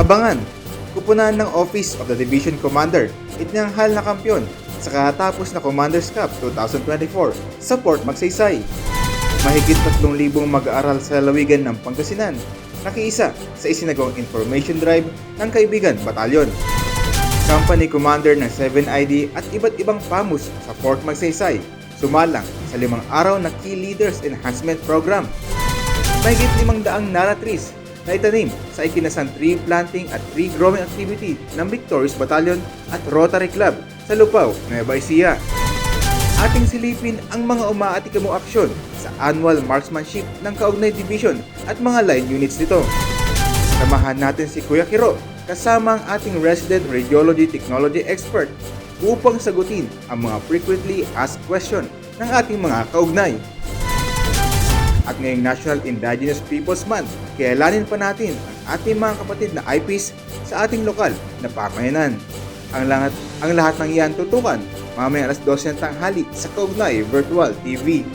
Abangan, kupunan ng Office of the Division Commander, itinanghal na kampyon sa katapos na Commander's Cup 2024 sa Port Magsaysay. Mahigit 3,000 mag-aaral sa lalawigan ng Pangasinan, nakiisa sa isinagawang information drive ng Kaibigan Batalyon. Company Commander ng 7ID at iba't ibang pamus sa Port Magsaysay, sumalang sa limang araw na Key Leaders Enhancement Program. Mahigit limang daang nara trees na itanim sa ikinasang tree planting at tree growing activity ng Victorious Battalion at Rotary Club sa Lupao, Nueva Ecija. Ating silipin ang mga umaatikamo aksyon sa annual marksmanship ng Kaugnay Division at mga line units nito. Samahan natin si Kuya Kiro kasama ang ating resident radiology technology expert upang sagutin ang mga frequently asked question ng ating mga kaugnay. At ngayong National Indigenous Peoples Month, kailanin pa natin ang ating mga kapatid na IPs sa ating lokal na pamayanan. Ang lahat, ang lahat ng iyan tutukan mamaya alas 12 ng tanghali sa Kaugnay Virtual TV.